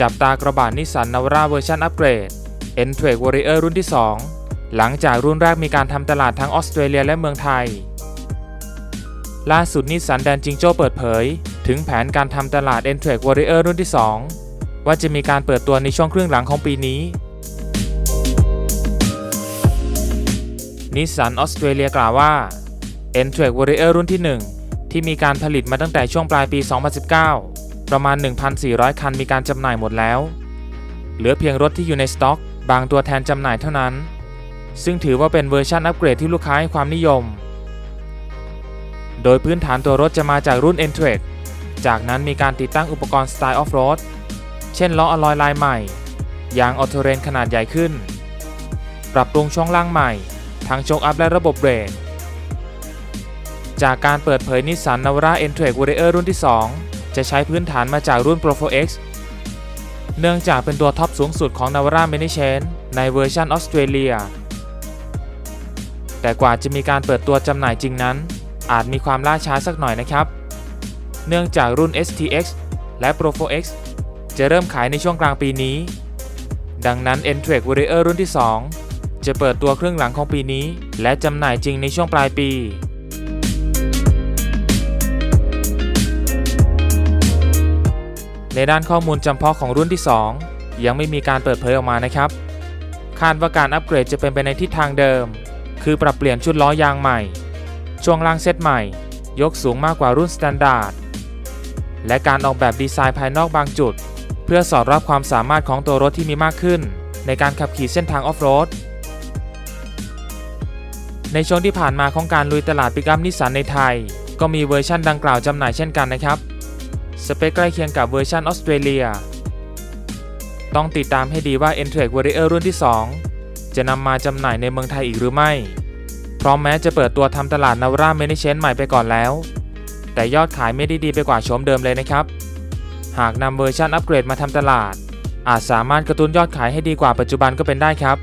จับตากระบะนิสสันนาวราเวอร์ชันอัปเกรด n t r a c Warrior รุ่นที่ 2 หลังจากรุ่นแรกมีการทำตลาดทั้งออสเตรเลียและเมืองไทย ล่าสุดนิสสันแดนจิงโจ้เปิดเผย ถึงแผนการทำตลาด n t r a c Warrior รุ่นที่ 2 ว่าจะมีการเปิดตัวในช่วงครึ่งหลังของปีนี้นิสสันออสเตรเลียกล่าวว่า n t r a c Warrior รุ่นที่ 1 ที่มีการผลิตมาตั้งแต่ช่วงปลายปี 2019 ประมาณ 1,400 คันมีการจำหน่ายหมดแล้ว เหลือเพียงรถที่อยู่ในสต็อก บางตัวแทนจำหน่ายเท่านั้น ซึ่งถือว่าเป็นเวอร์ชันอัปเกรดที่ลูกค้าให้ความนิยม โดยพื้นฐานตัวรถจะมาจากรุ่น n t r a c จากนั้นมีการติดตั้งอุปกรณ์สไตล์ออฟโรด เช่นล้ออลลอยลายใหม่ ยางออโตเรนขนาดใหญ่ขึ้น ปรับปรุงช่องล่างใหม่ ทั้งโชคอัพและระบบเบรก จากการเปิดเผยนิสสันนาวรา n t r a c Warrior รุ่นที่ 2 จะใช้พื้นฐานมาจากรุ่น Pro 4X เนื่องจากเป็นตัวท็อปสูงสุดของ Navara m a n i c h a n ในเวอร์ชันออสเตรเลีย แต่กว่าจะมีการเปิดตัวจำหน่ายจริงนั้น อาจมีความล่าช้าสักหน่อยนะครับ เนื่องจากรุ่น STX และ Pro 4X จะเริ่มขายในช่วงกลางปีนี้ ดังนั้น n t r a c Warrior รุ่นที่ 2 จะเปิดตัวเครื่องหลังของปีนี้ และจำหน่ายจริงในช่วงปลายปี ในด้านข้อมูลจำเพาะของรุ่นที่ 2 ยังไม่มีการเปิดเผยออกมานะครับ คาดว่าการอัปเกรดจะเป็นไปในทิศทางเดิม คือปรับเปลี่ยนชุดล้อยางใหม่ ช่วงล่างเซตใหม่ ยกสูงมากกว่ารุ่นสแตนดาร์ด และการออกแบบดีไซน์ภายนอกบางจุด เพื่อสอดรับความสามารถของตัวรถที่มีมากขึ้น ในการขับขี่เส้นทางออฟโรด ในช่วงที่ผ่านมาของการลุยตลาดปิกอัพนิสสันในไทย ก็มีเวอร์ชั่นดังกล่าวจำหน่ายเช่นกันนะครับ สเปคใกล้เคียงกับเวอร์ชันออสเตรเลีย ต้องติดตามให้ดีว่า n t r a c Warrior รุ่นที่ 2 จะนำมาจำหน่ายในเมืองไทยอีกหรือไม่ พราะแม้จะเปิดตัวทำตลาด Navara m a n a g e m e n t ใหม่ไปก่อนแล้ว แต่ยอดขายไม่ได้ดีไปกว่าโฉมเดิมเลยนะครับ หากนำเวอร์ชันอัปเกรดมาทำตลาด อาจสามารถกระตุ้นยอดขายให้ดีกว่าปัจจุบันก็เป็นได้ครับ